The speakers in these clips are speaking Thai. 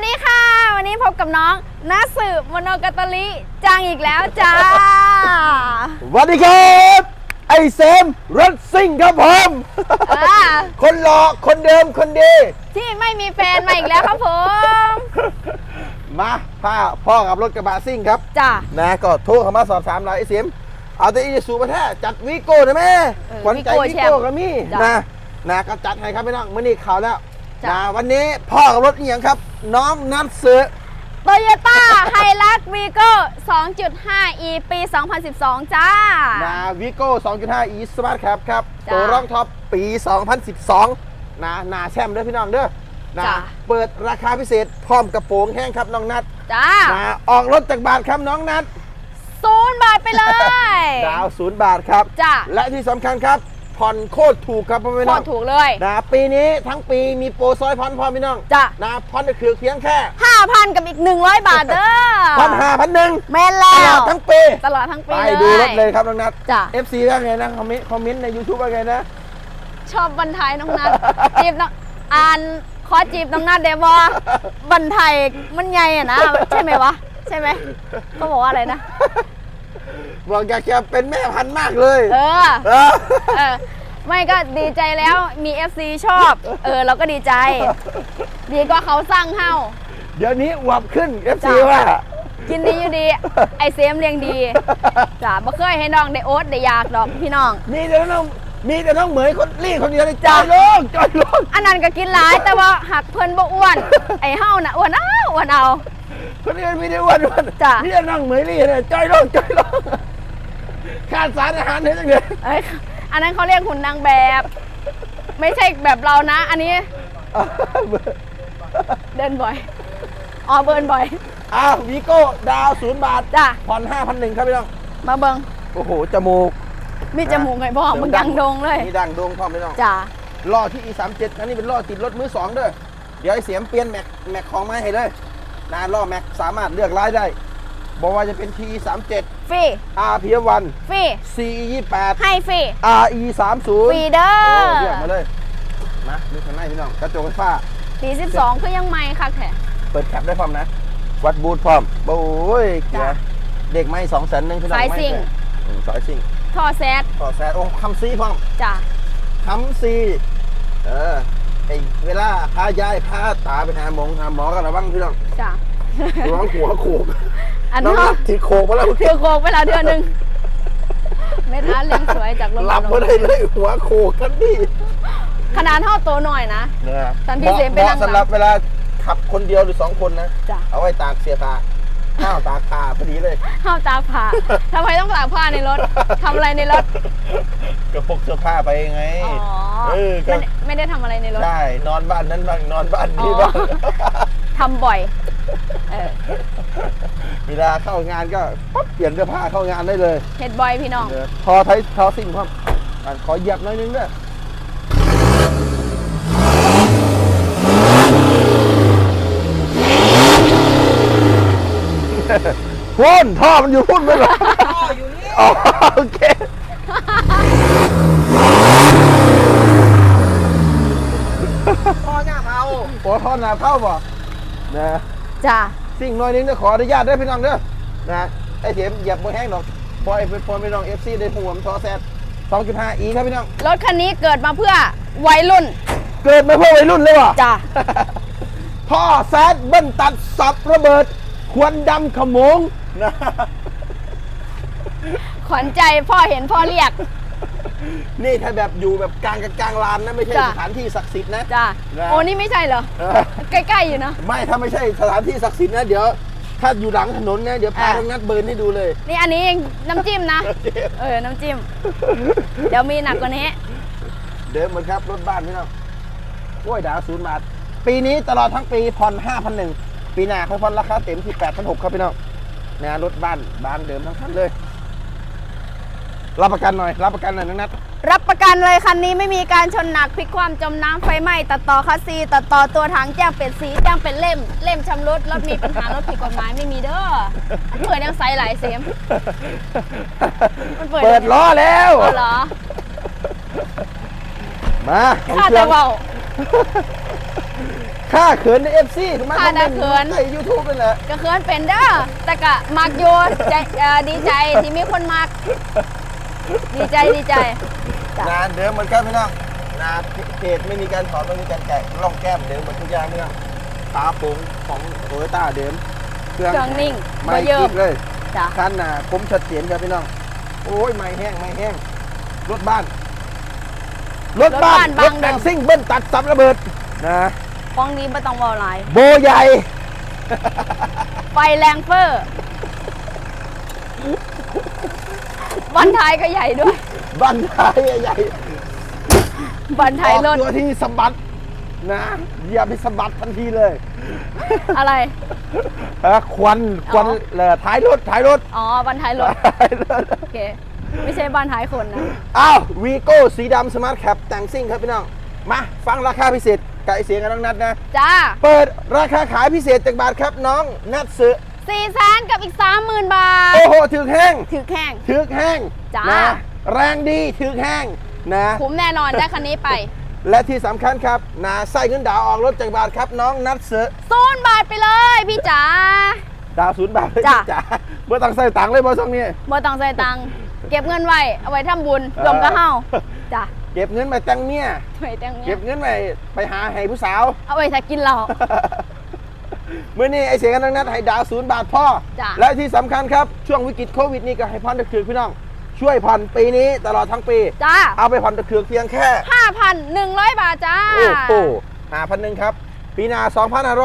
วัสดีค่ะ วันนี้พบกับน้องนัสืบมโนกาตลิจังอีกแล้วจ้า สวัสดีครับ ไอเซมรถซิ่งครับผมอ่า คนหล่อคนเดิมคนดี ที่ไม่มีแฟนมาอีกแล้วครับผมมาพ่อพ่อกับรถกระบะซิ่งครับ จ้า นะก็โทรเข้ามาสอบถามเราไอเซมเอาแต่อีสูมาแท้จัดวีโก้นะแม่เออขวัญใจ Vigo วีแชมป์โก้ก็มีจ้ะ นะนะก็จัดให้ครับพี่น้องมื่อนี้ข่าวแล้ว จ้ะ นะวันนี้พ่อกับรถนี่ยังครับ น้องนัทเสือโตโยต้าไฮลักวีโก้ 2.5e ปี 2012 จ้า นะวีโก้ 2.5 e smart ครับครับจ้ะตัวรองท็อปปี 2012นะหนาแชมป์เด้อพี่น้องเด้อนะจ้ะ เปิดราคาพิเศษพร้อมกระโปรงแห้งครับน้องนัทจ้านะออกรถจากบาทครับน้องนัท ศูนย์บาทไปเลย ดาวศูนย์บาทครับ จ้าและที่สำคัญครับ ผ่อนโคตรถูกครับพ่อพี่โคน้อตงรถูกเลย นะปีนี้ทั้งปีมีโปรซอยผ่อนพ่อพี่น้องจ้ะ นะผ่อนก็คือเพียงแค่5,000กับอีก 100 บาทเด้อพันห้าพันหนึ่งแม่นตแล้ลอว ดทั้งปี ตลอดทั้งปีไปเลยดูรถเลยครับน้องนัท จ้ะ FC ว่าไงนะ คอมเมนต์คอมเมนต์ใน YouTube ว่าไงนะ ชอบบันไทยน้องนัดจีบน้องอ่านขอจีบน้องนัดเดบอบันไทยมันใหญ่อะนะ ใช่ไหมวะ ใช่ไหมเขาบอกว่าอะไรนะ บอกอยากจะเป็นแม่พันธุ์มากเลยเออเออเออ ไม่ก็ดีใจแล้วมี FC ชอบ เออ เราก็ดีใจ ดีก็เขาสร้างเฮา เดี๋ยวนี้อวบขึ้น FC จ้ะ ว่า กินดีอยู่ดี ไอเซมเลี้ยงดีจ้ะบ่เคยให้น้องได้โอ๊ตได้อยากดอกพี่น้อง มีแต่น้องมีแต่น้องเหมยคนรีคนเดียวเลยจจ้ะอยลงจอยลงอันนั้นก็กินหลายแต่ว่าหักเพิ่นบ่อ้วน ไอเฮาน่ะอ้วนเอาอ้วนเอา คนอื่นมีแต่อ้วนอ้วนจ้ะมีแต่น้องเหมยรีเลยจอยลงจอยลงขาดสารอาหารเห็นจังเลยเอ้ยอันนั้นเขาเรียกหุ่นนางแบบ ไม่ใช่แบบเรานะ อันนี้เดินบ่อยอ๋อเบิร์นบ่อย อ้าววีโก้ดาวศูนย์บาทจ้ะ ผ่อนห้าพันหนึ่งครับพี่น้อง มาเบิงโอ้โห จมูกมีจมูกไงพ่อมึงยังโดงเลยมีดังโดงพร้อมพี่น้อง จ้ะล้อที่ E37 อันนี้เป็นล้อติดรถมือสองเด้อ เดี๋ยวไอ้เสียมเปลี่ยนแม็กแม็กของไม้ให้เลย นะล้อแม็กสามารถเลือกลายได้ บอกว่าจะเป็น TE37 ฟรี RP1 ฟรี CE28 ให้ฟรี RE30 ฟรีเด้อเออเรียกมาเลยนะดูข้างในพี่น้องกระจกไฟฟ้าปีสิบสองคือยังไม่ค่ะแค่ เปิดแคปได้พร้อมนะ วัดบูทพร้อม โอ้ยเกียจ้ะร์เด็กไม่สองแสนหนึ่งพี่น้องสายไม่ซิ่ง แพอืมสายซิ่งท่อแซดต่อแสนโอ้คำซีพร้อมจ้ะคำซีเออ ไอเวลาพายายพาตาไปหาหมองหาหมอกันระวังพี่น้องจ้ะระวังหัวโขกอันน้องนี้นัดถือโขกมาแล้วถือโคกไปแล้วเดือนหนึ่งเม็ดอาร์ตเลี้ยงสวยจากโรงพยาหลับาบลมาได้เลยหัวโขกกันดิขนาดเท่าตัวหน่อยนะนะตอนพี่เซฟไปนั่งหลังสำหรับเวลาขับคนเดียวหรือสองคนนะจ้ะเอาไว้ตากเสียผ้า ข้าวตากผ้าพอดีเลยห้ามตากผ้าทำไมต้องตากผ้าในรถทำอะไรในรถ ก็พกเสื้อผ้าไปไง อ๋อเออก็ ไม่ได้ไม่ได้ทำอะไรในรถใช่นอนบ้านนั้นบ้างนอนบ้านนี้อ๋อบ้างทำบ่อย เออเวลาเข้างานก็ปั๊บเปลี่ยนเสื้อผ้าเข้างานได้เลยเห็ดบ่อยพี่น้อง เออทอไทยทอสิ่งพร้อมอะขอเหยียบหน่อยนึงด้วย พุ่นท่อมันอยู่พุ่นไหมเหรอท่ออยู่นี่อ๋อโอเคท่อหน้าเผาโอ้ท่อหน้าเผาบ่นะจ้าสิ่งหน้อยนึงจะขออนุญาตด้วยพี่น้องเด้อนะไอเสียมเหยียบบนแห้งหรอกปล่อยไปปล่อยพี่น้องเอฟซีได้หัวมันทอแซด2.5 e ครับพี่น้องรถคันนี้เกิดมาเพื่อวัยรุ่น เกิดมาเพื่อวัยรุ่นเลยว่ะจ้าท่อแซดเบิ้ลตัดสับระเบิด ควันดำขโมงนะขวัญใจพ่อเห็นพ่อเรียก นี่ถ้าแบบอยู่แบบกลางกับกลางลานนะไม่ใช่จ้ะ สถานที่ศักดิ์สิทธิ์นะ จ้านะ โอ้นี่ไม่ใช่เหรอเออใกล้ๆอยู่เนอะ ไม่ถ้าไม่ใช่สถานที่ศักดิ์สิทธิ์นะเดี๋ยว ถ้าอยู่หลังถนนนะเดี๋ยวพาอะทางนัดเบิร์นให้ดูเลย นี่อันนี้ยังน้ำจิ้มนะ เออ น้ำจิ้ม เดี๋ยวมีหนักกว่านี้ เดิมเหมือนครับรถบ้านพี่น้องโอ้ยดาวศูนย์บาท ปีนี้ตลอดทั้งปีผ่อน5,001 ปีหน้าค่อยผ่อนราคาเต็มที่8,600ครับพี่น้องนะรถบ้านบ้านเดิมทั้งคันเลย รับประกันหน่อย รับประกันหน่อยนักนัดรับประกันเลยคันนี้ไม่มีการชนหนักพลิกความจมน้ำไฟไหม้ตัดต่อคัสซีตัดต่อตัวถังแจ้งเป็นสีแจ้งเป็นเล่ม เล่มชำรุดรถมีปัญหารถผิดกฎหมายไม่มีเด้อมันเปิดยังไซส์หลายเสียมมันเปิดเปิดล้อแล้วเอาเหรอมาของข้าเครื่แต่องเบา ค่าเขินในเอฟซีถูกไหมค่าด่าเขิน ในยูทูบนั่นแหละก็เคินเป็นเด้อแต่ก็มักโยใจเอ่อดีใจที่มีคนมัก ดีใจดีใจ จ้ะงานเดิมเหมือนกันพี่น้องนาเพจไม่มีการถอดไม่มีการแกะร่องแก้มเดิมหมดทุกอย่างพี่น้องตาโปร่งของโตโยต้าเดิมเครื่องนิ่งไม่บ่เยิ่กิ๊มกเลย จ้ะคันหนาผมชัดเจนครับพี่น้อง โอ้ย ไม่แห้ง ไม่แห้ง รถบ้าน รถบ้านรถแต่งซิ่งเบิ้ลตัดซับระเบิดนะ ฟ้องนี้ไม่ต้องเวอลายโบใหญ่ ไฟแรงเฟอร์บันท้ายก็ใหญ่ด้วย บันท้ายใหญ่บันท้ายรถออกตัวที่สะบัดนะอย่าไปสะบัดทันทีเลย อะไรฮะควันควันอ๋อเลยท้ายรถท้ายรถ อ๋อบันท้ายรถท้ายรถโอเค ไม่ใช่บันท้ายคนนะ อ้าววีโก้สีดำสมาร์ทแคปแต่งซิ่งครับพี่น้อง มาฟังราคาพิเศษไก่เสียงกันน้องนัดนะ จ้าเปิดราคาขายพิเศษจากบาทครับน้องนัดซื้อสี่แสนกับอีกสามหมื่นบาท โอ้โหถึกแห้งถือแข่งถึกแห้งจ้า นะแรงดีถึกแห้งนะ คุ้มแน่นอนได้คันนี้ไป และที่สำคัญครับนะใส่เงินดาวออกรถจากบาทครับน้องนัดซื้อศูนย์บาทไปเลยพี่จ๋า ดาวศูนย์บาทเลยจ้ะ จ้าเมื่อต้องใส่ตังค์เลยบอช่วงนี้ บ่ต้องใส่ตังค์เก็บเงินไว้ เอาไว้ทำบุญรวมกับเฮาจ้ะ เก็บเงินไปแต่งเมียไว้แต่งเนี้เก็ยบเงินไปไปหาให้ผู้สาว เอาไว้ถ้ากินเหล้าเมื่อนี้ไอเสียงกันทั้งนั้นให้ดาวศูนย์บาทพ่อจ้ะและที่สำคัญครับ ช่วงวิกฤตโควิดนี่ก็ให้ผ่อนตะคืนพี่น้อง ช่วยผ่อนปีนี้ตลอดทั้งปี จ้า เอาไปผ่อนตะคืนเพียงแค่ 5,100 บาทจ้า โอ้โหหาพันหนึ่งครับ ปีหน้า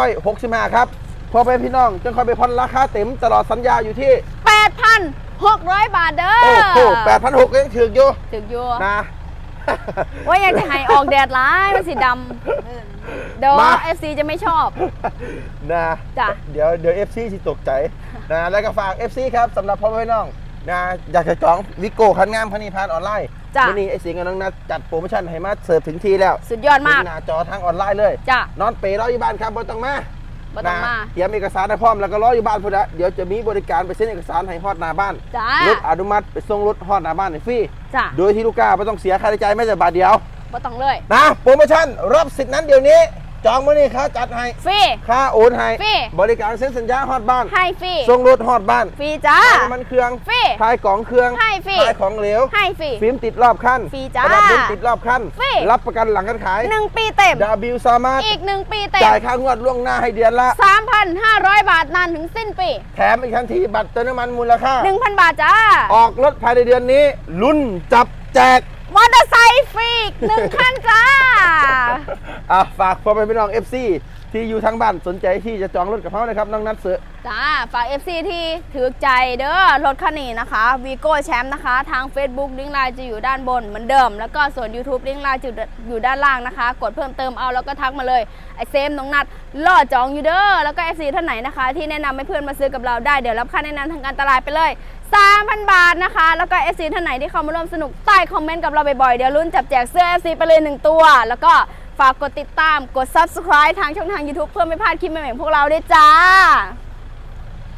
2,565 ครับพอไปพี่น้องจึงค่อยไปผ่อนราคาเต็มตลอดสัญญาอยู่ที่ 8,600 บาทเด้อ โอ้โห8,600ก็ยังถืออยู่ถึงอยู่นะ ว่าอยากจะให้ออกแดดร้ายมันสีดำเดี๋ยวมา FC จะไม่ชอบ นะจ้ะ เดี๋ยวเดี๋ยว FC สิตกใจนะแล้วก็ฝาก FC ครับสำหรับพ่อแม่พี่น้องนะอยากจะจองวิโก้คันงามคันนี้ผ่านออนไลน์จ้ะ วันนี้ไอเสียงกับน้องนัดจัดโปรโมชั่นให้มาเสิร์ฟถึงที่แล้วสุดยอดมากหน้าจอทางออนไลน์เลย จ้ะ นอนเปรย์รออยู่บ้านครับบ่ต้องมา บ่ต้องมานะเตรียมเอกสารให้พร้อมแล้วก็รออยู่บ้านพุ่นละเดี๋ยวจะมีบริการไปเซ็นเอกสารให้ฮอดหน้าบ้านจ้ารถอนุมัติไปส่งรถฮอดหน้าบ้านให้ฟรีจ้ะโดยที่ลูกค้าไม่ต้องเสียค่าใช้จ่ายแม้แต่บาทเดียวบ่ต้องเลยนะโปรโมชั่นรับสิทธิ์นั้นเดี๋ยวนี้ จองมื่อนี้ค่าจัดให้ฟรี ค่าโอนให้ฟรี บริการเซ็นสัญญาฮอดบ้านให้ฟรีส่งรถฮอดบ้านฟรีจ้าค่าน้ำมันเครื่องฟรีทายกล่องเครื่องให้ฟรีทายของเหลวให้ฟรี ฟิล์มติดรอบคันฟรีจ้าประดับฟิล์มติดรอบคันฟรี รับประกันหลังการขาย หนึ่งปีเต็มดาบิวสามารถอีกหนึ่งปีเต็ม จ่ายค่างวดล่วงหน้าให้เดือนละ 3,500 บาทนานถึงสิ้นปี แถมอีกทันทีบัตรเติมน้ำมันมูลค่า 1,000 บาทจ้า ออกรถภายในเดือนนี้ ลุ้นจับแจก มอเตอร์ไซค์ฟรีอีกหนึ่งคันจ้า อะฝากพ่อแม่พี่น้อง FC ที่อยู่ทางบ้านสนใจที่จะจองรถกับเขานะครับน้องนัดเสือ จ้า ฝาก FC ที่ถือใจเด้อรถคันนี้นะคะวีโก้แชมป์นะคะ ทาง Facebook ลิงก์ไลน์จะอยู่ด้านบนเหมือนเดิม แล้วก็ส่วน YouTube ลิงก์ไลน์จะอยู่ด้านล่างนะคะ กดเพิ่มเติมเอาแล้วก็ทักมาเลย ไอเซมน้องนัดล่อจองอยู่เด้อแล้วก็ FC ท่านไหนนะคะ ที่แนะนำให้เพื่อนมาซื้อกับเราได้เดี๋ยวรับค่าแนะนำทางการตลาดไปเลย 3,000 บาทนะคะ แล้วก็ FC ท่านไหนที่เข้ามาร่วมสนุกใต้คอมเมนต์กับเราบ่อยๆ เดี๋ยวลุ้นจับแจกเสื้อ FC ไปเลยหนึ่งตัว แล้วก็ฝากกดติดตามกด Subscribe ทางช่องทาง YouTube เพื่อไม่พลาดคลิปใหม่ๆของพวกเราด้วยจ้า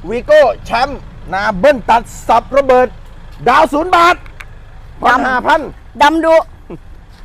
วีโก้แชมป์นาเบิ้ลตัดสับระเบิด ดาวศูนย์บาทพันดำห้าพัน ดำดุ